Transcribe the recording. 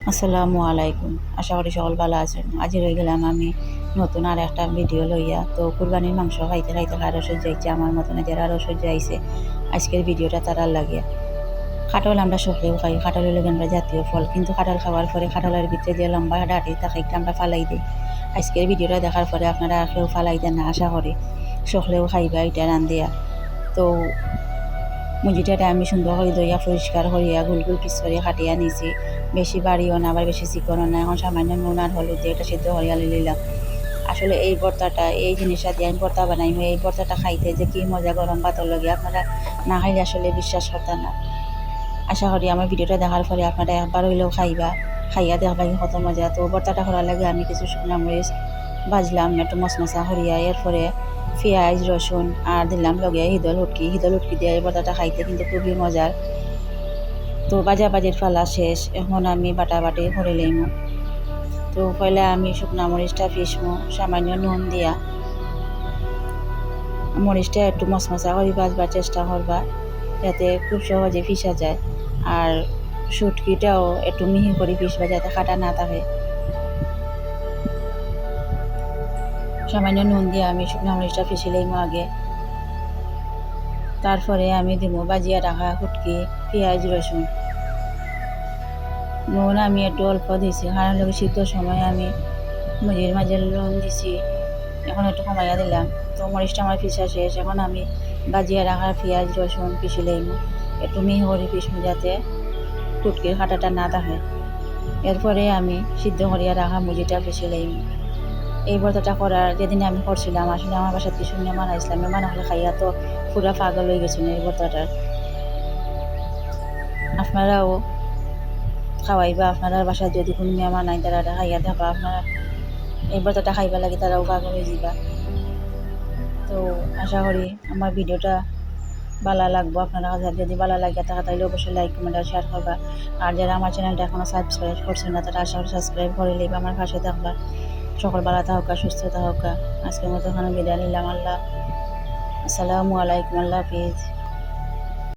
আসসালামু আলাইকুম। আশা করি সকল ভালো আছেন। আজ রয়ে গেলাম আমি নতুন আর একটা ভিডিও লইয়া। তো কুরবানির মাংস খাইতে খাইতে আরও সহ্য হয়েছে আমার মতন যারা আরও সহ্য আইছে আজকের ভিডিওটা তারা লাগিয়া কাটল আমরা সকলেও খাই কাটল হলো আমরা জাতীয় ফল। কিন্তু কাটল খাওয়ার পরে কাটলের ভিতরে যে লম্বা ডাটি, তাকে আমরা ফালাই দিই। আজকের ভিডিওটা দেখার পরে আপনারা কেউ ফালাই দেন না, আশা করি। সকলেও খাইবা, এটা রান্ধিয়া তো মুজিটাটা আমি সুন্দর করে দইয়া পরিষ্কার করিয়া, গুল গুল পিস করে কাটিয়া নিছি। বেশি বাড়িও না, আবার বেশি চিকনও না। এখন সামান্য নুন আর হলুদ দিয়ে এটা সিদ্ধ করিয়া লিলাম আসলে এই ভর্তাটা, এই জিনিসটা দিয়ে আমি ভর্তা বানাই। এই ভর্তাটা খাইতে যে কি মজা গরম ভাতর লগে, আপনারা না খাইলে আসলে বিশ্বাস করতেন না। আশা করি আমার ভিডিওটা দেখার পরে আপনারা একবার হইলেও খাইবা। খাইয়া দেখবা কি কত মজা। তো ভর্তাটা করার লাগে আমি কিছু শুকনো মরিচ বাজলাম একটু মশমশা করিয়া, এরপরে পেঁয়াজ, রসুন আর দিলাম লগে হিদল উটকি হিদল উটকি দিয়ে ভর্তাটা খাইতে কিন্তু খুবই মজার। তো বাজা বাজির ফালা শেষ। এখন আমি বাটা বাটি করে লইমু। তো পয়লা আমি শুকনা মরিচটা পিসমু, সামান্য নুন দিয়া। মরিচটা একটু মশমশা করে বাজবার চেষ্টা করবা, যাতে খুব সহজে পিসা যায়। আর সুটকিটাও একটু মিহি করে পিসবা যাতে কাটা না থাকে। সামান্য নুন দিয়ে আমি শুকনা মরিচটা পিসি লইমু আগে। তারপরে আমি দিব বাজিয়া রাখা ফুটকি পেঁয়াজ, রসুন। নুন আমি একটু অল্প দিছি কারণ লোক শীতের সময় আমি মুরগির মাঝে নুন দিছি, এখন একটু কমাইয়া দিলাম। তো মরিচটা আমার পিসা শেষ, এখন আমি বাজিয়া রাখা পেঁয়াজ, রসুন পিসি লইমু একটু মিহি করে পিসমু যাতে টুটকির কাঁটাটা না থাকে এরপরে আমি সিদ্ধ করিয়া রাখা মুজিটা পিসি লইমু এই ভর্তাটা করার যেদিন আমি করছিলাম, আসলে আমার বাসার কিছু মেহমান আসলাম মেহমান হলে খাইয়া তো পুরা পাগল হয়ে গেছিল এই ভর্তাটার আপনারাও খাওয়াইবা, আপনারা বাসায় যদি কোনো মেহমান নাই তারা খাইয়া থাকবা আপনারা এই ভর্তাটা খাইবা লাগে তারাও পাগল হয়ে যাবা তো আশা করি আমার ভিডিওটা ভালো লাগবো। আপনারা যদি ভালো লাগে থাকে তাহলে অবশ্যই লাইক কমেন্ট আর শেয়ার করবা। আর যারা আমার চ্যানেলটা এখনও সাবস্ক্রাইব করছেন না, তারা আশা করি সাবস্ক্রাইব করে নিবা আমার পাশে থাকবা। সকল ভালো থাকা সুস্থ থাকা আজকের মতো ওখানে বিদায় নিলাম আল্লাহ। আসসালামু আলাইকুম, আল্লাহ হাফিজ।